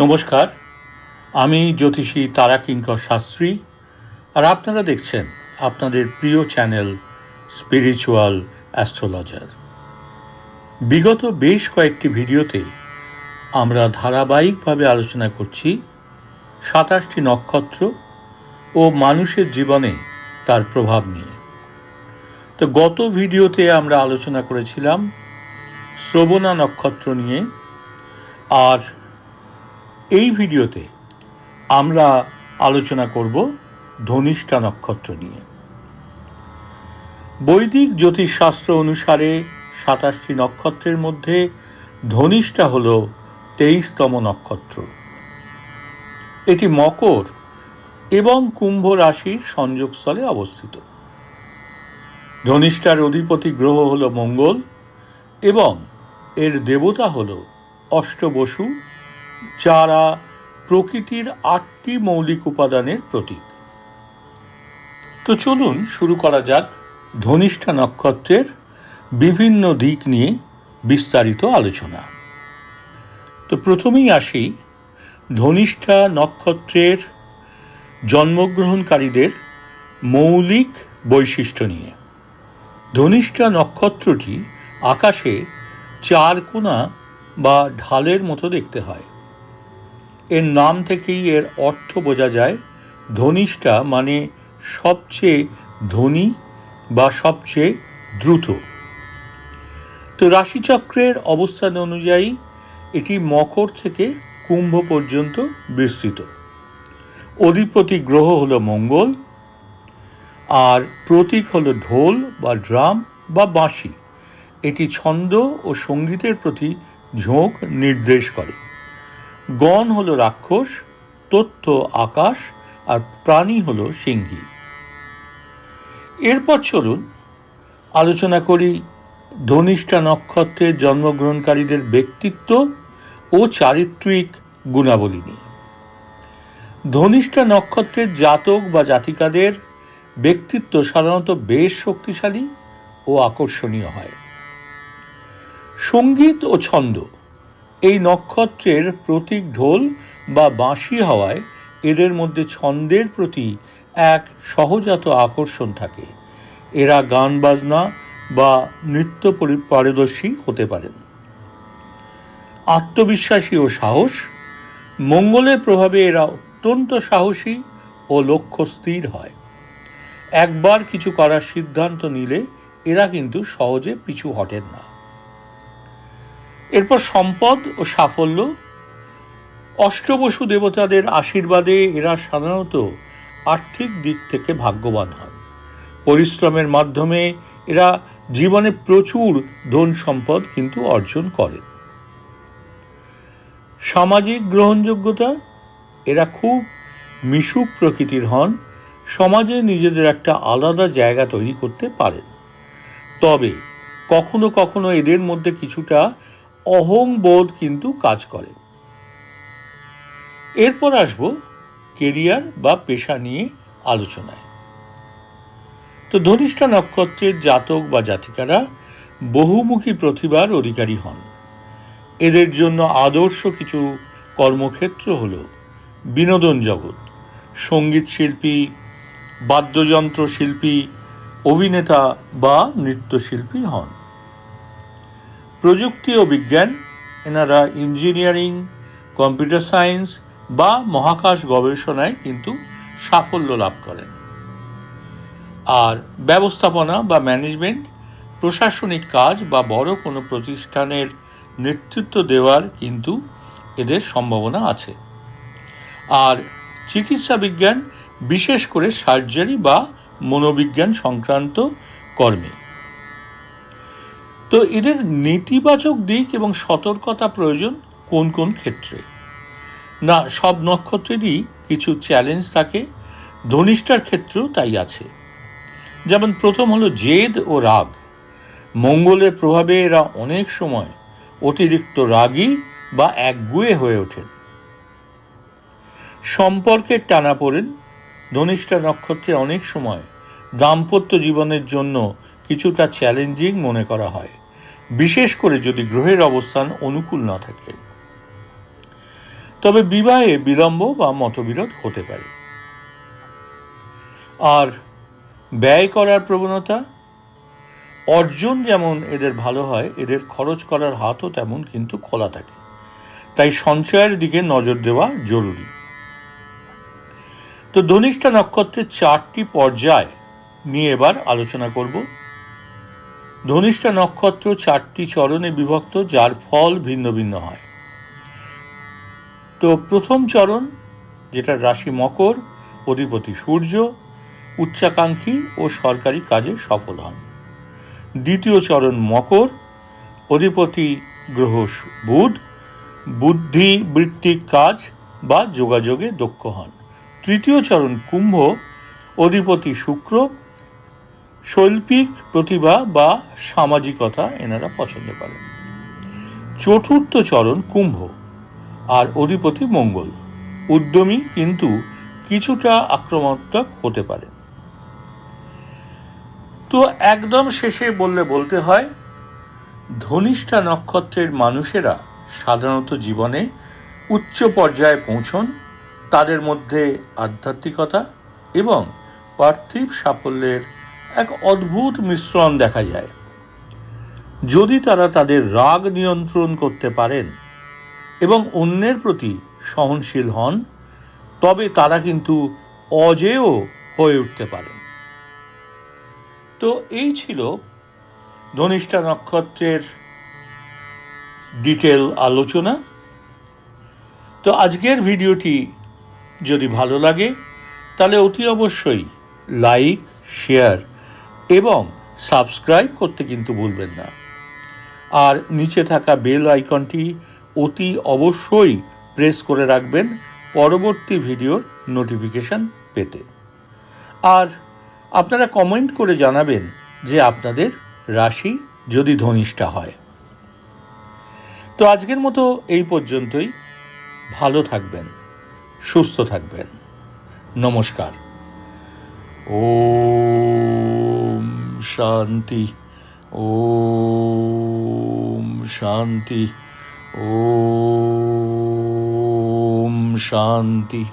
নমস্কার, আমি জ্যোতিষী তারাকিঙ্কর শাস্ত্রী, আর আপনারা দেখছেন আপনাদের প্রিয় চ্যানেল স্পিরিচুয়াল অ্যাস্ট্রোলজার। বিগত বেশ কয়েকটি ভিডিওতে আমরা ধারাবাহিকভাবে আলোচনা করছি সাতাশটি নক্ষত্র ও মানুষের জীবনে তার প্রভাব নিয়ে। তো গত ভিডিওতে আমরা আলোচনা করেছিলাম শ্রবণা নক্ষত্র নিয়ে, আর এই ভিডিওতে আমরা আলোচনা করব ধনিষ্ঠা নক্ষত্র নিয়ে। বৈদিক জ্যোতিষশাস্ত্র অনুসারে সাতাশটি নক্ষত্রের মধ্যে ধনিষ্ঠা হল তেইশতম নক্ষত্র। এটি মকর এবং কুম্ভ রাশির সংযোগস্থলে অবস্থিত। ধনিষ্ঠার অধিপতি গ্রহ হল মঙ্গল এবং এর দেবতা হল অষ্টবসু যারা প্রকৃতির আটটি মৌলিক উপাদানের প্রতীক। তো চলুন শুরু করা যাক ধনিষ্ঠা নক্ষত্রের বিভিন্ন দিক নিয়ে বিস্তারিত আলোচনা। তো প্রথমেই আসি ধনিষ্ঠা নক্ষত্রের জন্মগ্রহণকারীদের মৌলিক বৈশিষ্ট্য নিয়ে। ধনিষ্ঠা নক্ষত্রটি আকাশে চার কোণা বা ঢালের মতো দেখতে হয়। এর নাম থেকেই এর অর্থ বোঝা যায়। ধনিষ্ঠা মানে সবচেয়ে ধনী বা সবচেয়ে দ্রুত। তো রাশিচক্রের অবস্থান অনুযায়ী এটি মকর থেকে কুম্ভ পর্যন্ত বিস্তৃত। অধিপতি গ্রহ হলো মঙ্গল, আর প্রতীক হলো ঢোল বা ড্রাম বা বাঁশি। এটি ছন্দ ও সঙ্গীতের প্রতি ঝোঁক নির্দেশ করে। গণ হলো রাক্ষস, তথ্য আকাশ, আর প্রাণী হলো সিংহী। এরপর চলুন আলোচনা করি ধনিষ্ঠা নক্ষত্রের জন্মগ্রহণকারীদের ব্যক্তিত্ব ও চারিত্রিক গুণাবলী নিয়ে। ধনিষ্ঠা নক্ষত্রের জাতক বা জাতিকাদের ব্যক্তিত্ব সাধারণত বেশ শক্তিশালী ও আকর্ষণীয় হয়। সংগীত ও ছন্দ এই নক্ষত্রের প্রতীক ঢোল বা বাঁশি হওয়ায় এদের মধ্যে ছন্দের প্রতি এক সহজাত আকর্ষণ থাকে। এরা গান বাজনা বা নৃত্য পরি- পারদর্শী হতে পারেন। আত্মবিশ্বাসী ও সাহস, মঙ্গলের প্রভাবে এরা অত্যন্ত সাহসী ও লক্ষ্য স্থির হয়। একবার কিছু করার সিদ্ধান্ত নিলে এরা কিন্তু সহজে পিছু হটেন না। এরপর সম্পদ ও সাফল্য। অষ্টবসু দেবতাদের আশীর্বাদে এরা সাধারণত আর্থিক দিক থেকে ভাগ্যবান হন পরিশ্রমের মাধ্যমে এরা জীবনে প্রচুর ধন সম্পদ কিন্তু অর্জন করেন সামাজিক গ্রহণযোগ্যতা, এরা খুব মিশুক প্রকৃতির হন, সমাজে নিজেদের একটা আলাদা জায়গা তৈরি করতে পারেন। তবে কখনো কখনো এদের মধ্যে কিছুটা অহংবোধ কিন্তু কাজ করে। এরপর আসব কেরিয়ার বা পেশা নিয়ে আলোচনায়। তো ধনিষ্ঠা নক্ষত্রের জাতক বা জাতিকারা বহুমুখী প্রতিভার অধিকারী হন। এদের জন্য আদর্শ কিছু কর্মক্ষেত্র হল বিনোদন জগৎ, সংগীত শিল্পী, বাদ্যযন্ত্র শিল্পী, অভিনেতা বা নৃত্যশিল্পী হন। প্রযুক্তি ও বিজ্ঞান, এনারা ইঞ্জিনিয়ারিং, কম্পিউটার সায়েন্স বা মহাকাশ গবেষণায় কিন্তু সাফল্য লাভ করেন। আর ব্যবস্থাপনা বা ম্যানেজমেন্ট, প্রশাসনিক কাজ বা বড় কোনো প্রতিষ্ঠানের নেতৃত্ব দেওয়ার কিন্তু এদের সম্ভাবনা আছে। আর চিকিৎসা বিজ্ঞান, বিশেষ করে সার্জারি বা মনোবিজ্ঞান সংক্রান্ত কর্মে। তো এদের নেতিবাচক দিক এবং সতর্কতা প্রয়োজন কোন কোন ক্ষেত্রে? না, সব নক্ষত্রেরই কিছু চ্যালেঞ্জ থাকে, ধনিষ্ঠার ক্ষেত্রেও তাই আছে। যেমন প্রথম হলো জেদ ও রাগ। মঙ্গলের প্রভাবে এরা অনেক সময় অতিরিক্ত রাগী বা একগুয়ে হয়ে ওঠেন। সম্পর্কের টানা পড়েন। ধনিষ্ঠা নক্ষত্রে অনেক সময় দাম্পত্য জীবনের জন্য কিছুটা চ্যালেঞ্জিং মনে করা হয়। বিশেষ করে যদি গ্রহের অবস্থান অনুকূল না থাকে। তবে বিবাহে বিলম্ব বা মতবিরোধ হতে পারে। আর ব্যয় করার প্রবণতা, অর্জন যেমন এদের ভালো হয়, এদের খরচ করার হাতও তেমন কিন্তু খোলা থাকে। তাই সঞ্চয়ের দিকে নজর দেওয়া জরুরি। তো ধনিষ্ঠা নক্ষত্রের চারটি পর্যায় নিয়ে এবার আলোচনা করব। ধনিষ্ঠা নক্ষত্র চারটি চরণে বিভক্ত, যার ফল ভিন্ন ভিন্ন হয়। তো প্রথম চরণ যেটা রাশি মকর, অধিপতি সূর্য, উচ্চাকাঙ্ক্ষী ও সরকারি কাজে সফল হন। দ্বিতীয় চরণ মকর, অধিপতি গ্রহ বুধ, বুদ্ধি, বৃত্তিক কাজ বা যোগাযোগে দক্ষ হন। তৃতীয় চরণ কুম্ভ, অধিপতি শুক্র শৈল্পিক প্রতিভা বা সামাজিকতা এনারা পছন্দ করেন। চতুর্থ চরণ কুম্ভ আর অধিপতি মঙ্গল। উদ্যমী কিন্তু কিছুটা আক্রমণাত্মক হতে পারে। তো একদম শেষে বললে বলতে হয়, ধনিষ্ঠা নক্ষত্রের মানুষেরা সাধারণত জীবনে উচ্চ পর্যায়ে পৌঁছন, তাদের মধ্যে আধ্যাত্মিকতা এবং পার্থিব সাফল্যের এক অদ্ভুত মিশ্রণ দেখা যায়। যদি তারা তাদের রাগ নিয়ন্ত্রণ করতে পারেন এবং অন্যের প্রতি সহনশীল হন, তবে তারা কিন্তু অজেয় হয়ে উঠতে পারেন। তো এই ছিল ধনিষ্ঠা নক্ষত্রের ডিটেল আলোচনা। তো আজকের ভিডিওটি যদি ভালো লাগে, তাহলে অতি অবশ্যই লাইক, শেয়ার এবং সাবস্ক্রাইব করতে কিন্তু ভুলবেন না। আর নিচে থাকা বেল আইকনটি অতি অবশ্যই প্রেস করে রাখবেন পরবর্তী ভিডিওর নোটিফিকেশন পেতে। আর আপনারা কমেন্ট করে জানাবেন যে আপনাদের রাশি যদি ধনিষ্ঠা হয়। তো আজকের মতো এই পর্যন্তই। ভালো থাকবেন, সুস্থ থাকবেন। নমস্কার। ওম শান্তি। ও শান্তি। ও শান্তি।